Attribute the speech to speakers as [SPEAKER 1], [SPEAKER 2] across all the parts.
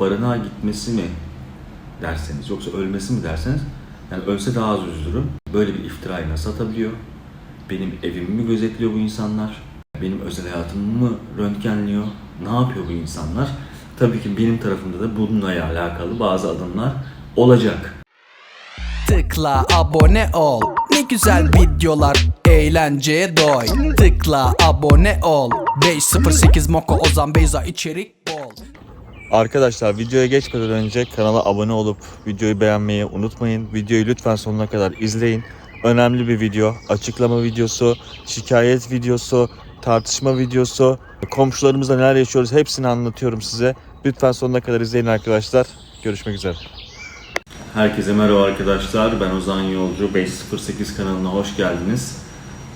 [SPEAKER 1] barınağa gitmesi mi derseniz yoksa ölmesi mi derseniz yani ölse daha az üzülürüm. Böyle bir iftirayı nasıl atabiliyor? Benim evimi mi gözetliyor bu insanlar? Benim özel hayatımı mı röntgenliyor? Ne yapıyor bu insanlar? Tabii ki benim tarafımda da bununla alakalı bazı adımlar olacak.
[SPEAKER 2] Tıkla abone ol Ne güzel videolar Eğlenceye doy Tıkla abone ol 508 Moko Ozan Beyza içerik
[SPEAKER 3] Arkadaşlar videoya geçmeden önce kanala abone olup videoyu beğenmeyi unutmayın. Videoyu lütfen sonuna kadar izleyin. Önemli bir video. Açıklama videosu, şikayet videosu, tartışma videosu, komşularımızla neler yaşıyoruz hepsini anlatıyorum size. Lütfen sonuna kadar izleyin arkadaşlar. Görüşmek üzere.
[SPEAKER 1] Herkese merhaba arkadaşlar. Ben Ozan Yolcu. 508 kanalına hoş geldiniz.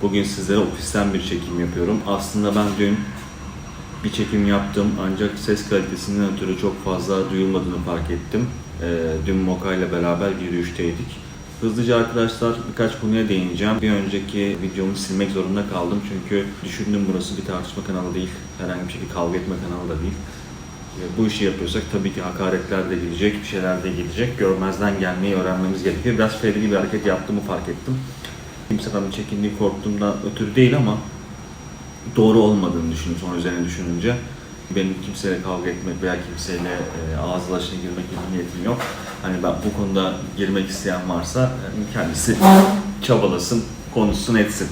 [SPEAKER 1] Bugün sizlere ofisten bir çekim yapıyorum. Aslında ben dün bir çekim yaptım ancak ses kalitesinden ötürü çok fazla duyulmadığını fark ettim. Ee, dün Moka ile beraber yürüyüşteydik. Hızlıca arkadaşlar birkaç konuya değineceğim. Bir önceki videomu silmek zorunda kaldım çünkü düşündüm burası bir tartışma kanalı değil. Herhangi bir şekilde kavga etme kanalı da değil. Bu işi yapıyorsak tabii ki hakaretler de gelecek, bir şeyler de gelecek. Görmezden gelmeyi öğrenmemiz gerekiyor. Biraz fevri bir hareket yaptığımı fark ettim. Kimseden çekindiği, korktuğumdan ötürü değil ama doğru olmadığını düşündüm sonra üzerine düşününce. Benim kimseyle kavga etmek veya kimseyle e, ağız dalaşına girmek gibi niyetim yok. Hani ben bu konuda girmek isteyen varsa e, kendisi çabalasın, konuşsun, etsin.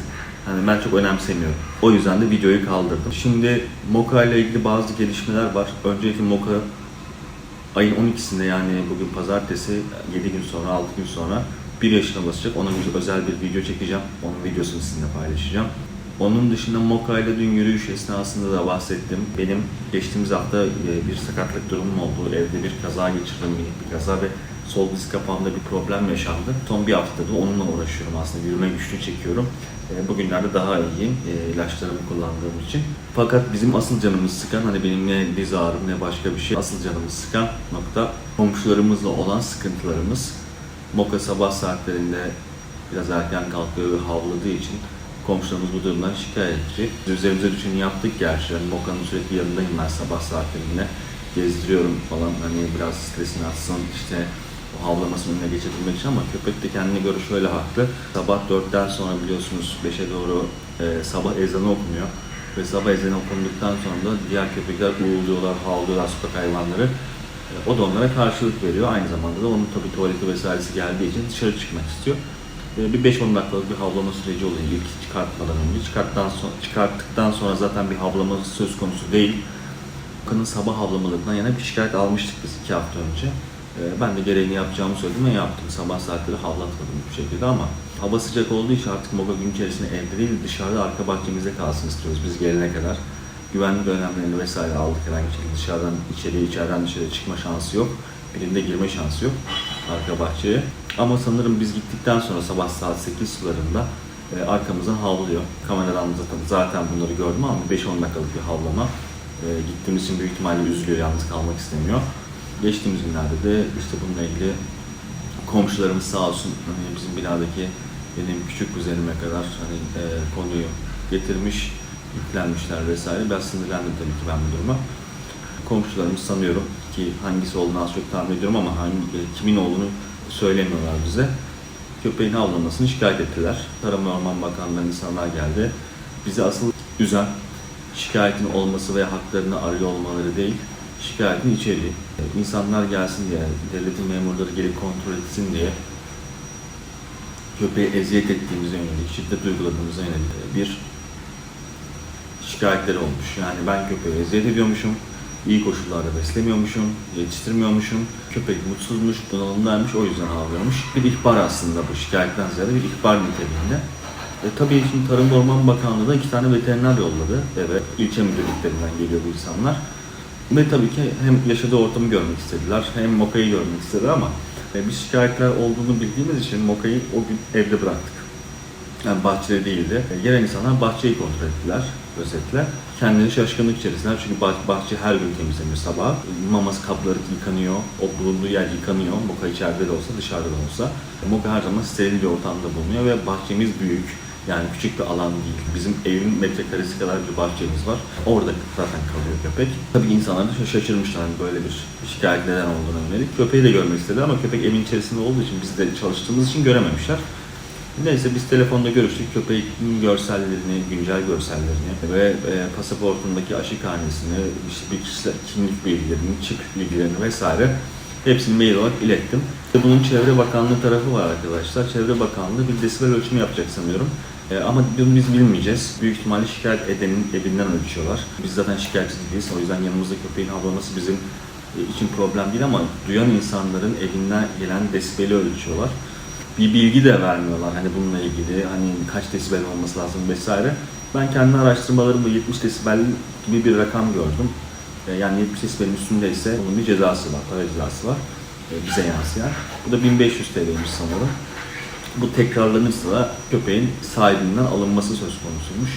[SPEAKER 1] Hani ben çok önemsemiyorum. O yüzden de videoyu kaldırdım. Şimdi Moka ile ilgili bazı gelişmeler var. Öncelikle Moka ayın 12'sinde yani bugün pazartesi 7 gün sonra 6 gün sonra 1 yaşına basacak. Ona özel bir video çekeceğim. Onun videosunu sizinle paylaşacağım. Onun dışında Moka ile dün yürüyüş esnasında da bahsettim. Benim geçtiğimiz hafta e, bir sakatlık durumum oldu. Evde bir kaza geçirdim, minik bir kaza ve sol diz kapağımda bir problem yaşandı. Son bir haftada onunla uğraşıyorum aslında. Yürüme güçlüğü çekiyorum. E, Bugünlerde daha iyiyim e, ilaçlarımı kullandığım için. Fakat bizim asıl canımız sıkan hani benim ne diz ağrım ne başka bir şey. Asıl canımız sıkan nokta komşularımızla olan sıkıntılarımız. Moka sabah saatlerinde biraz erken kalkıyor ve havladığı için komşularımız bu durumdan şikayetçi. Üzerimize düşeni yaptık gerçi. Yani Moka'nın sürekli yanındayım ben sabah saatlerinde. Gezdiriyorum falan hani biraz stresini atsın işte o havlamasının önüne geçebilmek için ama köpek de kendine göre şöyle haklı. Sabah 4'ten sonra biliyorsunuz 5'e doğru e, sabah ezanı okunuyor. Ve sabah ezanı okunduktan sonra da diğer köpekler uğulduyorlar, havlıyorlar sokak hayvanları. E, O da onlara karşılık veriyor. Aynı zamanda da onun tabii tuvaleti vesairesi geldiği için dışarı çıkmak istiyor. E, Bir 5-10 dakikalık bir havlama süreci oluyor ilk çıkartmadan önce. Çıkarttıktan sonra, çıkarttıktan sonra zaten bir havlama söz konusu değil. Okan'ın sabah havlamalarından yana bir şikayet almıştık biz iki hafta önce. Ee, Ben de gereğini yapacağımı söyledim ve yaptım. Sabah saatleri havlatmadım bu şekilde ama hava sıcak olduğu için artık Moka gün içerisinde evde değil dışarıda arka bahçemizde kalsın istiyoruz biz gelene kadar. Güvenlik önlemlerini vesaire aldık herhangi bir şekilde dışarıdan içeriye, içeriden dışarıya çıkma şansı yok. Birinde girme şansı yok arka bahçeye. Ama sanırım biz gittikten sonra sabah saat 8 sularında e, arkamızdan havlıyor. Kameradan zaten, zaten bunları gördüm ama 5-10 dakikalık bir havlama. E, gittiğimiz için büyük ihtimalle üzülüyor, yalnız kalmak istemiyor. Geçtiğimiz günlerde de işte bununla ilgili komşularımız sağ olsun hani bizim binadaki benim küçük kuzenime kadar hani e, konuyu getirmiş, yüklenmişler vesaire. Ben sinirlendim tabii ki ben bu duruma. Komşularımız sanıyorum ki hangisi olduğunu az çok tahmin ediyorum ama hangi, e, kimin olduğunu söylemiyorlar bize. Köpeğin havlamasını şikayet ettiler. Tarım Orman Bakanlığı'ndan insanlar geldi. Bizi asıl üzen şikayetin olması ve haklarını arıyor olmaları değil, şikayetin içeriği. İnsanlar gelsin diye, devletin memurları gelip kontrol etsin diye köpeğe eziyet ettiğimize yönelik, şiddet uyguladığımıza yönelik bir şikayetleri olmuş. Yani ben köpeğe eziyet ediyormuşum, iyi koşullarda beslemiyormuşum, yetiştirmiyormuşum, köpek mutsuzmuş, bunalımdaymış, o yüzden ağlıyormuş. Bir ihbar aslında bu şikayetten ziyade bir ihbar niteliğinde. E, tabii şimdi Tarım ve Orman Bakanlığı da iki tane veteriner yolladı eve. ilçe müdürlüklerinden geliyor bu insanlar. Ve tabii ki hem yaşadığı ortamı görmek istediler, hem Moka'yı görmek istediler ama e, biz şikayetler olduğunu bildiğimiz için Moka'yı o gün evde bıraktık. Yani bahçede değildi. Gelen insanlar bahçeyi kontrol ettiler özetle. Kendini şaşkınlık içerisinde çünkü bah- bahçe her gün temizleniyor sabah. Maması kapları yıkanıyor, o bulunduğu yer yıkanıyor. Moka içeride de olsa dışarıda da olsa. Moka her zaman steril bir ortamda bulunuyor ve bahçemiz büyük. Yani küçük bir alan değil. Bizim evin metrekaresi kadar bir bahçemiz var. Orada zaten kalıyor köpek. Tabii insanlar da şaşırmışlar hani böyle bir şikayet neden olduğuna yönelik. Köpeği de görmek istedi ama köpek evin içerisinde olduğu için biz de çalıştığımız için görememişler. Neyse biz telefonda görüştük. Köpeğin görsellerini, güncel görsellerini ve e, pasaportundaki aşı karnesini, işte bir kişisel kimlik bilgilerini, çip bilgilerini vesaire hepsini mail olarak ilettim. Bunun Çevre Bakanlığı tarafı var arkadaşlar. Çevre Bakanlığı bir desibel ölçümü yapacak sanıyorum. E, ama biz bilmeyeceğiz. Büyük ihtimalle şikayet edenin evinden ölçüyorlar. Biz zaten şikayetçi değiliz. O yüzden yanımızda köpeğin havlaması bizim e, için problem değil ama duyan insanların evinden gelen desibeli ölçüyorlar bir bilgi de vermiyorlar hani bununla ilgili hani kaç desibel olması lazım vesaire. Ben kendi araştırmalarımda 70 desibel gibi bir rakam gördüm. E, Yani 70 desibelin üstündeyse bunun bir cezası var, para cezası var e, bize yansıyan. Bu da 1500 TL'ymiş sanırım. Bu tekrarlanırsa da köpeğin sahibinden alınması söz konusuymuş.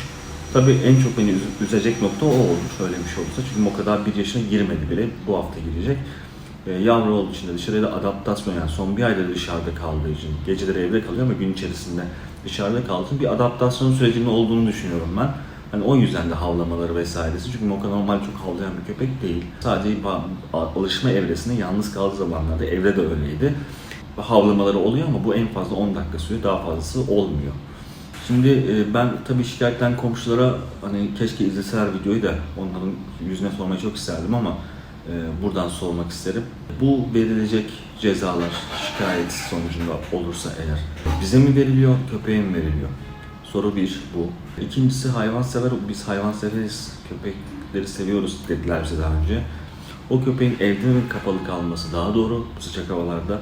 [SPEAKER 1] Tabii en çok beni üz- üzecek nokta o olmuş öyle bir şey olursa. Çünkü o kadar bir yaşına girmedi bile. Bu hafta girecek. E, yavru olduğu için de dışarıda adaptasyon yani son bir ayda dışarıda kaldığı için geceleri evde kalıyor ama gün içerisinde dışarıda kaldığı için bir adaptasyon sürecinin olduğunu düşünüyorum ben. Hani o yüzden de havlamaları vesairesi. Çünkü Moka normal çok havlayan bir köpek değil. Sadece alışma evresinde yalnız kaldığı zamanlarda evde de öyleydi. Havlamaları oluyor ama bu en fazla 10 dakika sürüyor. Daha fazlası olmuyor. Şimdi e, ben tabii şikayetten komşulara hani keşke izleseler videoyu da onların yüzüne sormayı çok isterdim ama buradan sormak isterim. Bu verilecek cezalar şikayet sonucunda olursa eğer bize mi veriliyor, köpeğe mi veriliyor? Soru bir bu. İkincisi hayvansever, biz hayvanseveriz, köpekleri seviyoruz dediler bize daha önce. O köpeğin evde mi kapalı kalması daha doğru bu sıcak havalarda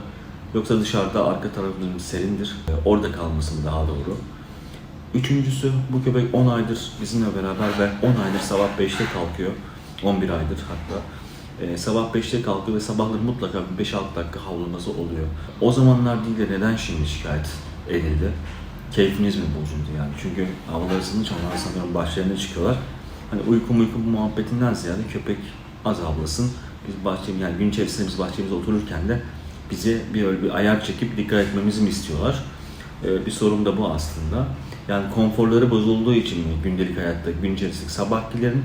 [SPEAKER 1] yoksa dışarıda arka tarafının serindir, e, orada kalması mı daha doğru? Üçüncüsü bu köpek 10 aydır bizimle beraber ve 10 aydır sabah 5'te kalkıyor. 11 aydır hatta. Ee, sabah 5'te kalkıyor ve sabahları mutlaka bir 5-6 dakika havlaması oluyor. O zamanlar değil de neden şimdi şikayet edildi? Keyfiniz mi bozuldu yani? Çünkü havalar ısınınca onlar sanıyorum başlarına çıkıyorlar. Hani uyku uyku muhabbetinden ziyade köpek az havlasın. Biz bahçemiz yani gün içerisinde biz bahçemizde otururken de bize bir öyle bir ayar çekip dikkat etmemizi mi istiyorlar? Ee, bir sorun da bu aslında. Yani konforları bozulduğu için mi gündelik hayatta, gün içerisinde sabahkilerin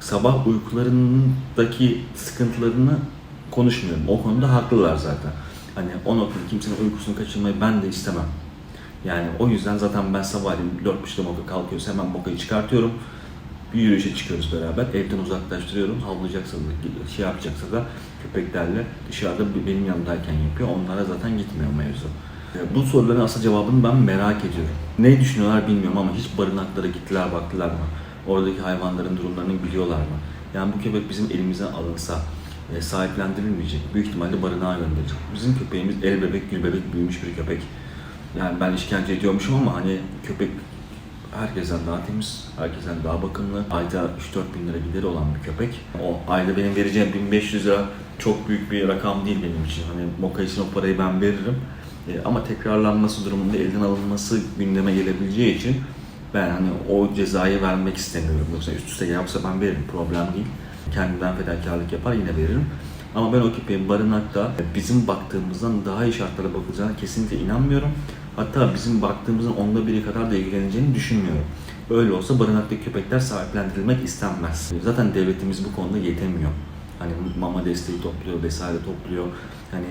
[SPEAKER 1] sabah uykularındaki sıkıntılarını konuşmuyorum. O konuda haklılar zaten. Hani o noktada kimsenin uykusunu kaçırmayı ben de istemem. Yani o yüzden zaten ben sabahleyin 4.30'da moka kalkıyorsa hemen mokayı çıkartıyorum. Bir yürüyüşe çıkıyoruz beraber. Evden uzaklaştırıyorum. Havlayacaksa da, şey yapacaksa da köpeklerle dışarıda benim yanımdayken yapıyor. Onlara zaten gitmiyor mevzu. E, Bu soruların aslında cevabını ben merak ediyorum. Ne düşünüyorlar bilmiyorum ama hiç barınaklara gittiler baktılar mı? Oradaki hayvanların durumlarını biliyorlar mı? Yani bu köpek bizim elimizden alınsa e, sahiplendirilmeyecek. Büyük ihtimalle barınağa gönderilecek. Bizim köpeğimiz el bebek gül bebek büyümüş bir köpek. Yani ben işkence ediyormuşum ama hani köpek herkesten daha temiz, herkesten daha bakımlı. Ayda 3-4 bin lira gideri olan bir köpek. O ayda benim vereceğim 1500 lira çok büyük bir rakam değil benim için. Hani Moka için o parayı ben veririm. E, ama tekrarlanması durumunda elden alınması gündeme gelebileceği için ben hani o cezayı vermek istemiyorum. Yoksa üst üste yapsa ben veririm, problem değil. Kendimden fedakarlık yapar yine veririm. Ama ben o köpeğin barınakta bizim baktığımızdan daha iyi şartlara bakılacağına kesinlikle inanmıyorum. Hatta bizim baktığımızın onda biri kadar da ilgileneceğini düşünmüyorum. Öyle olsa barınaktaki köpekler sahiplendirilmek istenmez. Zaten devletimiz bu konuda yetemiyor. Hani mama desteği topluyor vesaire topluyor. Hani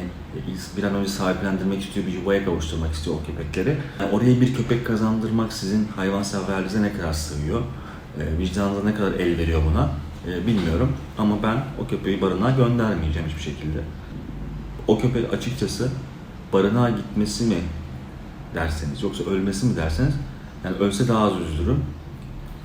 [SPEAKER 1] bir an önce sahiplendirmek istiyor, bir yuvaya kavuşturmak istiyor o köpekleri. Yani oraya bir köpek kazandırmak sizin hayvanseverliğinize ne kadar sığıyor? E, vicdanınıza ne kadar el veriyor buna? E, bilmiyorum. Ama ben o köpeği barınağa göndermeyeceğim hiçbir şekilde. O köpek açıkçası barınağa gitmesi mi derseniz yoksa ölmesi mi derseniz yani ölse daha az üzülürüm.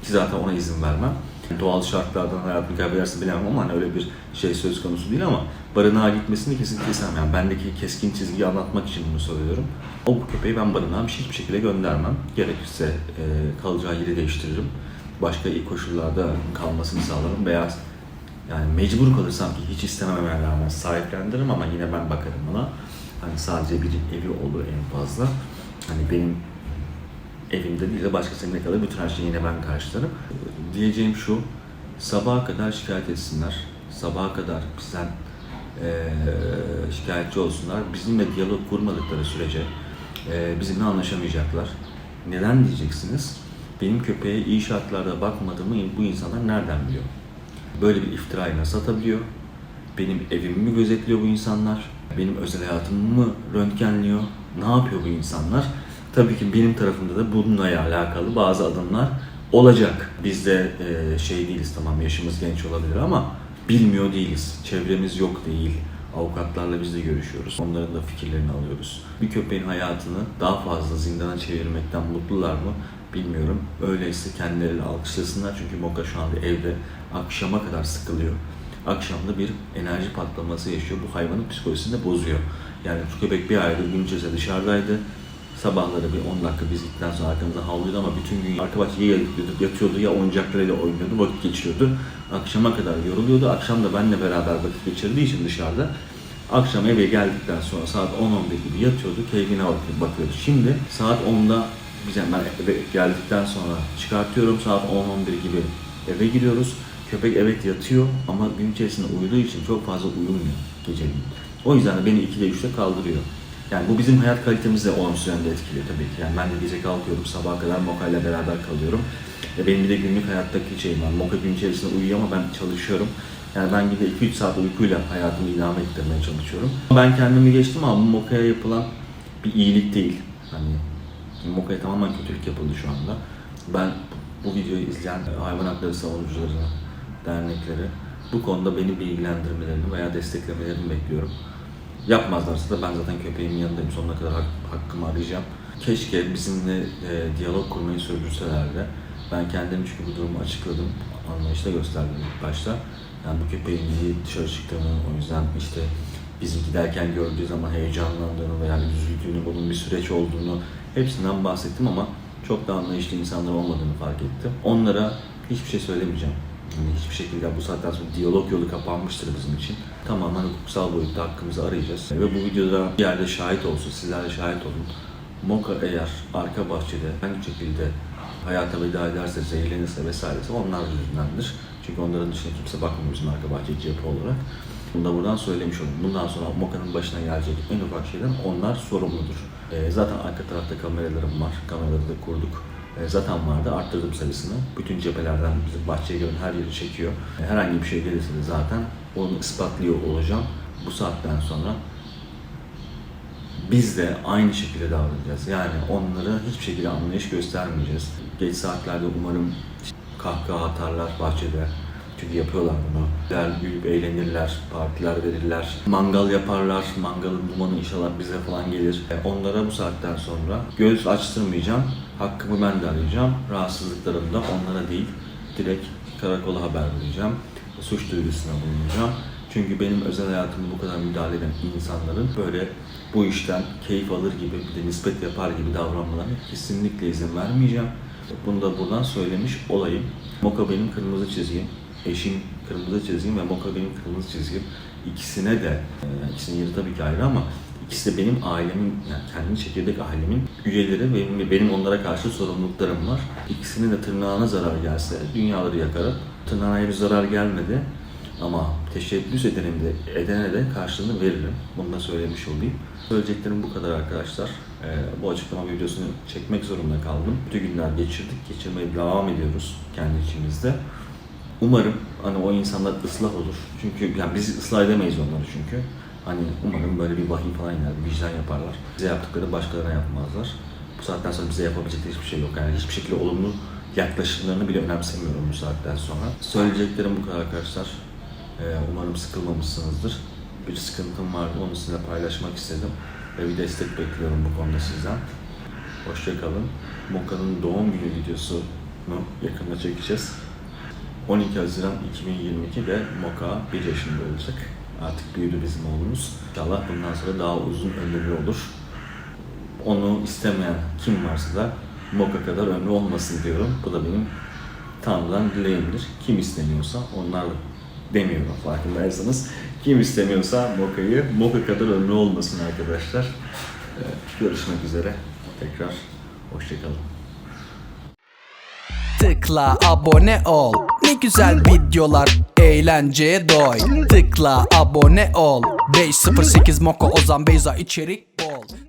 [SPEAKER 1] Ki zaten ona izin vermem. Doğal şartlardan hayatını kaybederse bilemem ama hani öyle bir şey söz konusu değil ama barınağa gitmesini kesinlikle istemem. Yani bendeki keskin çizgiyi anlatmak için bunu söylüyorum. O bu köpeği ben barınağa hiçbir şekilde göndermem. Gerekirse e, kalacağı yeri değiştiririm. Başka iyi koşullarda kalmasını sağlarım veya yani mecbur kalırsam ki hiç istemememe rağmen sahiplendiririm ama yine ben bakarım ona. Hani sadece bir evi olur en fazla. Hani benim evimde değil de başkasının kalır. Bütün her şeyi yine ben karşılarım. Diyeceğim şu, sabaha kadar şikayet etsinler. Sabaha kadar bizden eee şikayetçi olsunlar. Bizimle diyalog kurmadıkları sürece eee bizimle anlaşamayacaklar. Neden diyeceksiniz? Benim köpeğe iyi şartlarda bakmadığımı bu insanlar nereden biliyor? Böyle bir iftirayı nasıl atabiliyor? Benim evimi mi gözetliyor bu insanlar? Benim özel hayatımı mı röntgenliyor? Ne yapıyor bu insanlar? Tabii ki benim tarafımda da bununla alakalı bazı adımlar olacak. Biz de e, şey değiliz tamam yaşımız genç olabilir ama bilmiyor değiliz. Çevremiz yok değil. Avukatlarla biz de görüşüyoruz. Onların da fikirlerini alıyoruz. Bir köpeğin hayatını daha fazla zindana çevirmekten mutlular mı bilmiyorum. Öyleyse kendileri alkışlasınlar çünkü Moka şu anda evde akşama kadar sıkılıyor. Akşamda bir enerji patlaması yaşıyor. Bu hayvanın psikolojisini de bozuyor. Yani şu köpek bir aydır gün içerisinde dışarıdaydı. Sabahları bir 10 dakika biz gittikten sonra arkamızda havlıyordu ama bütün gün arka bahçeye ya yatıyordu ya oyuncaklarıyla oynuyordu, vakit geçiriyordu. Akşama kadar yoruluyordu. Akşam da benimle beraber vakit geçirdiği için dışarıda akşam eve geldikten sonra saat 10-11 gibi yatıyordu, keyfine bak- bakıyordu. Şimdi saat 10'da biz hemen eve geldikten sonra çıkartıyorum. Saat 10-11 gibi eve giriyoruz. Köpek evet yatıyor ama gün içerisinde uyuduğu için çok fazla uyumuyor geceliğin. O yüzden de beni 2'de 3'te kaldırıyor. Yani bu bizim hayat kalitemizi olumsuz yönde etkiliyor tabii ki. Yani ben de gece kalkıyorum, sabaha kadar Moka beraber kalıyorum. E benim bir de günlük hayattaki şeyim var. Moka gün içerisinde uyuyor ama ben çalışıyorum. Yani ben günde 2-3 saat uykuyla hayatımı idame ettirmeye çalışıyorum. Ben kendimi geçtim ama bu Moka'ya yapılan bir iyilik değil. Hani Moka'ya tamamen kötülük yapıldı şu anda. Ben bu videoyu izleyen hayvan hakları savunucularını, dernekleri bu konuda beni bilgilendirmelerini veya desteklemelerini bekliyorum. Yapmazlarsa da ben zaten köpeğimin yanındayım. Sonuna kadar hak- hakkımı arayacağım. Keşke bizimle e, diyalog kurmayı sürdürseler de. Ben kendim çünkü bu durumu açıkladım. Anlayışla gösterdim ilk başta. Yani bu köpeğin iyi dışarı çıktığını, o yüzden işte bizi giderken gördüğü zaman heyecanlandığını veya üzüldüğünü, bunun bir süreç olduğunu hepsinden bahsettim ama çok da anlayışlı insanlar olmadığını fark ettim. Onlara hiçbir şey söylemeyeceğim. Yani hiçbir şekilde bu saatten sonra diyalog yolu kapanmıştır bizim için. Tamamen hukuksal boyutta hakkımızı arayacağız. Ve bu videoda bir yerde şahit olsun, sizler de şahit olun. Moka eğer arka bahçede hangi şekilde hayata veda ederse, zehirlenirse vesairese onlar yüzündendir. Çünkü onların dışında kimse bakmıyor bizim arka bahçe cephe olarak. Bunu da buradan söylemiş oldum. Bundan sonra Moka'nın başına gelecek en ufak şeyden onlar sorumludur. Ee, zaten arka tarafta kameralarım var. Kameraları da kurduk. Ee, zaten vardı. Arttırdım sayısını. Bütün cephelerden bizim bahçeye gelen her yeri çekiyor. Ee, herhangi bir şey gelirse de zaten onu ispatlıyor olacağım. Bu saatten sonra biz de aynı şekilde davranacağız. Yani onlara hiçbir şekilde anlayış göstermeyeceğiz. Geç saatlerde umarım kahkaha atarlar bahçede. Çünkü yapıyorlar bunu. Der, gülüp eğlenirler, partiler verirler. Mangal yaparlar. Mangalın dumanı inşallah bize falan gelir. E, Onlara bu saatten sonra göz açtırmayacağım. Hakkımı ben de arayacağım. Rahatsızlıklarım da onlara değil. Direkt karakola haber vereceğim. Suç duyurusuna bulunacağım. Çünkü benim özel hayatıma bu kadar müdahale eden insanların böyle bu işten keyif alır gibi bir de nispet yapar gibi davranmalarına kesinlikle izin vermeyeceğim. Bunu da buradan söylemiş olayım. Moka benim kırmızı çizgim, eşim kırmızı çizgim ve Moka benim kırmızı çizgim. İkisine de, e, ikisinin yeri tabii ki ayrı ama ikisi de benim ailemin, yani kendi çekirdek ailemin üyeleri ve benim, onlara karşı sorumluluklarım var. İkisinin de tırnağına zarar gelse dünyaları yakarım. Tırnağına henüz zarar gelmedi. Ama teşebbüs edenim de, edene de karşılığını veririm. Bunu da söylemiş olayım. Söyleyeceklerim bu kadar arkadaşlar. Ee, bu açıklama videosunu çekmek zorunda kaldım. Bütün günler geçirdik. Geçirmeye devam ediyoruz kendi içimizde. Umarım hani o insanlar ıslah olur. Çünkü yani biz ıslah edemeyiz onları çünkü. Hani umarım böyle bir vahiy falan iner, vicdan yaparlar. Bize yaptıkları başkalarına yapmazlar. Bu saatten sonra bize yapabilecekleri hiçbir şey yok. Yani hiçbir şekilde olumlu yaklaşımlarını bile önemsemiyorum bu saatten sonra. Söyleyeceklerim bu kadar arkadaşlar. Ee, umarım sıkılmamışsınızdır. Bir sıkıntım vardı, onu sizinle paylaşmak istedim. Ve bir destek bekliyorum bu konuda sizden. Hoşçakalın. Moka'nın doğum günü videosunu yakında çekeceğiz. 12 Haziran 2022 ve Moka 1 yaşında olacak. Artık büyüdü bizim oğlumuz. İnşallah bundan sonra daha uzun ömürlü olur. Onu istemeyen kim varsa da Moka kadar ömrü olmasın diyorum. Bu da benim Tanrı'dan dileğimdir. Kim istemiyorsa onlar demiyorum farkındaysanız. Kim istemiyorsa Moka'yı, Moka kadar ömrü olmasın arkadaşlar. Görüşmek üzere. Tekrar hoşçakalın.
[SPEAKER 2] Tıkla abone ol Güzel videolar Eğlenceye doy. Tıkla abone ol. 508 Moko Ozan Beyza içerik